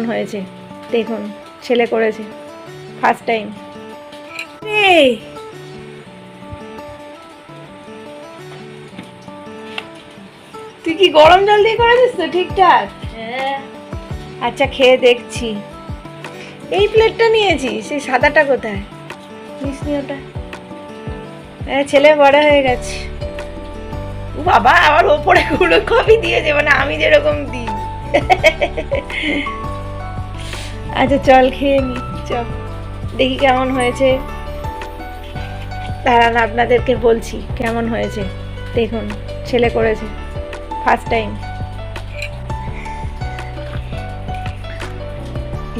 কেমন হয়েছে? দেখুন ছেলে করেছে। ফার্স্ট টাইম তুই কি গরম জল দিয়ে করেছিস তো ঠিকঠাক? আচ্ছা খেয়ে দেখছি। এই প্লেটটা নিয়েছি সেই সাদাটা কোথায়? নিস নি ওটা। হ্যাঁ ছেলে বড় হয়ে গেছে। বাবা আবার ওপরে গুলো কপি দিয়েছে মানে আমি যেরকম দিই। আচ্ছা চল খেয়ে নি, চল। দেখি কেমন হয়েছে। দাঁড়ান, আপনাদেরকে বলছি কেমন হয়েছে। দেখুন, ছেলে করেছে ফার্স্ট টাইম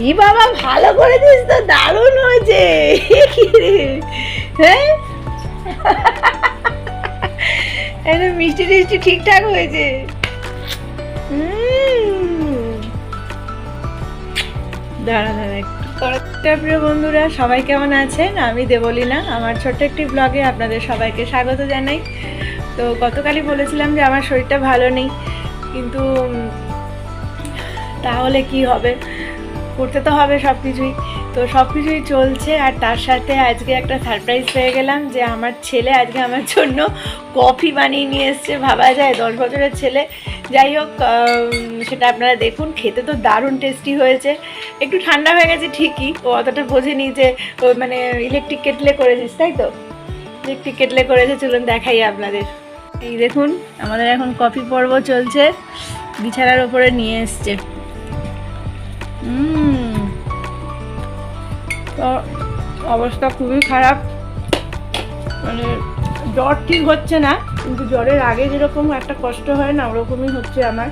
ই বাবা, ভালো করে দিস তো, দারুণ হয়েছে। হ্যাঁ? মিষ্টি টিষ্টি ঠিকঠাক হয়েছে। বন্ধুরা, সবাই কেমন আছেন? আমি দেবলীনা, আমার ছোট্ট একটি ব্লগে আপনাদের সবাইকে স্বাগত জানাই। তো গতকালই বলেছিলাম যে আমার শরীরটা ভালো নেই, কিন্তু তাহলে কি হবে? করতে তো হবে সব কিছুই তো সব কিছুই চলছে আর তার সাথে আজকে একটা সারপ্রাইজ পেয়ে গেলাম যে আমার ছেলে আজকে আমার জন্য কফি বানিয়ে নিয়ে এসছে। ভাবা যায় দশ বছরের ছেলে। যাই হোক সেটা আপনারা দেখুন। খেতে তো দারুণ টেস্টি হয়েছে। একটু ঠান্ডা হয়ে গেছে ঠিকই। ও অতটা বোঝেনি যে মানে ইলেকট্রিক কেটলে করেছিস তাই তো? ইলেকট্রিক কেটলে করেছে চলুন দেখাই আপনাদের। এই দেখুন আমাদের এখন কফি পর্ব চলছে। বিছানার ওপরে নিয়ে এসছে। উম, তো অবস্থা খুবই খারাপ। মানে জ্বর ঠিক হচ্ছে না কিন্তু জ্বরের আগে যেরকম একটা কষ্ট হয় না ওরকমই হচ্ছে আমার।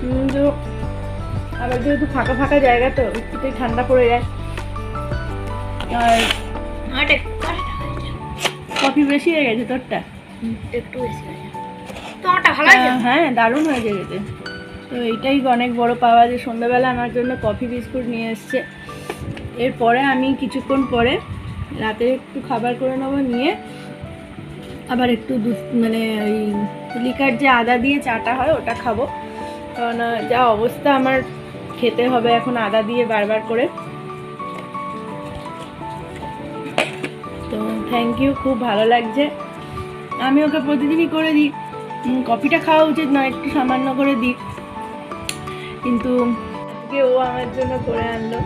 কিন্তু আবার যেহেতু ফাঁকা ফাঁকা জায়গা তো একটুতেই ঠান্ডা পড়ে যায়। আর কফি বেশি হয়ে গেছে তোরটা? একটু বেশি আহ, হ্যাঁ দারুণ হয়ে খেতে। তো এইটাই অনেক বড় পাওয়া যে সন্ধ্যাবেলা আমার জন্য কফি বিস্কুট নিয়ে এসছে। এরপরে আমি কিছুক্ষণ পরে রাতে একটু খাবার করে নেব, নিয়ে আবার একটু দুধ মানে ওই লিকার যে আদা দিয়ে চাটা হয় ওটা খাব। কারণ যা অবস্থা আমার, খেতে হবে এখন আদা দিয়ে বারবার করে। তো থ্যাংক ইউ খুব ভালো লাগছে। আমি ওকে প্রতিদিনই করে দিই। কফিটা খাওয়া উচিত নয়, একটু সামান্য করে দিই। কিন্তু ও আমার জন্য করে আনলো।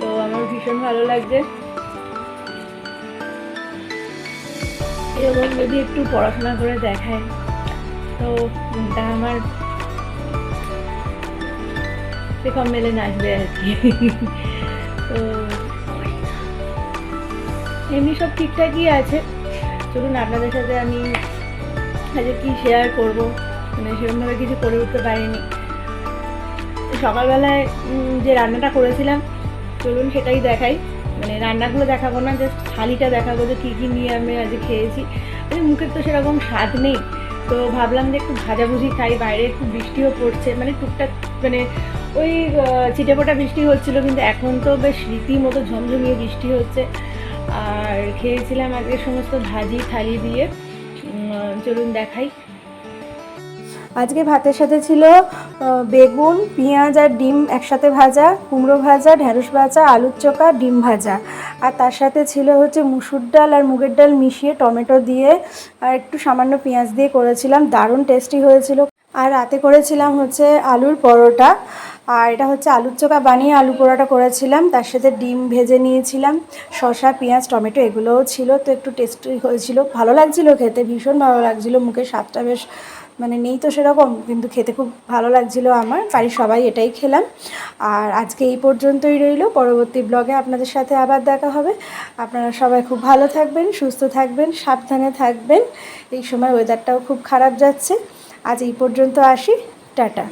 তো আমার ভীষণ ভালো লাগছে। এরকম যদি একটু পড়াশোনা করে দেখায়, তো মনটা আমার সেরকম মেলে নাচবে আর কি। তো এমনি সব ঠিকঠাকই আছে। চলুন আপনাদের সাথে আমি আজকে কি শেয়ার করব? মানে সেরকমভাবে কিছু করে উঠতে পারিনি। সকালবেলায় যে রান্নাটা করেছিলাম চলুন সেটাই দেখাই। মানে রান্নাগুলো দেখাবো না জাস্ট থালিটা দেখাবো যে কী কী নিয়ে আমি আজকে খেয়েছি। মানে মুখের তো সেরকম স্বাদ নেই। তো ভাবলাম যে একটু ভাজাভুজি খাই, বাইরে একটু বৃষ্টিও পড়ছে। মানে টুকটাক মানে ওই চিটেপোটা বৃষ্টি হচ্ছিল, কিন্তু এখন তো বেশ রীতিমতো ঝমঝমিয়ে বৃষ্টি হচ্ছে। আর খেয়েছিলাম আজকে সমস্ত ভাজি, থালি দিয়ে। চলুন দেখাই। আজকে ভাতের সাথে ছিল বেগুন, পেঁয়াজ আর ডিম একসাথে ভাজা, কুমড়ো ভাজা ঢ্যাঁড়স ভাজা, আলুর চোখা, ডিম ভাজা। আর তার সাথে ছিল হচ্ছে মুসুর ডাল আর মুগের ডাল মিশিয়ে টমেটো দিয়ে, আর একটু সামান্য পেঁয়াজ দিয়ে করেছিলাম। দারুণ টেস্টি হয়েছিল। আর রাতে করেছিলাম হচ্ছে আলুর পরোটা। আর এটা হচ্ছে আলুর চোখা বানিয়ে আলু পরোটা করেছিলাম। তার সাথে ডিম ভেজে নিয়েছিলাম। শসা, পেঁয়াজ, টমেটো এগুলোও ছিল। তো একটু টেস্টি হয়েছিল। ভালো লাগছিল খেতে, ভীষণ ভালো লাগছিল। মুখের স্বাদটা বেশ মানে নেই তো সেরকম, কিন্তু খেতে খুব ভালো লাগছিল আমার। বাড়ির সবাই এটাই খেলাম। আর আজকে এই পর্যন্তই রইল। পরবর্তী ব্লগে আপনাদের সাথে আবার দেখা হবে। আপনারা সবাই খুব ভালো থাকবেন, সুস্থ থাকবেন, সাবধানে থাকবেন। এই সময় ওয়েদারটাও খুব খারাপ যাচ্ছে। আজ এই পর্যন্ত আসি। টাটা।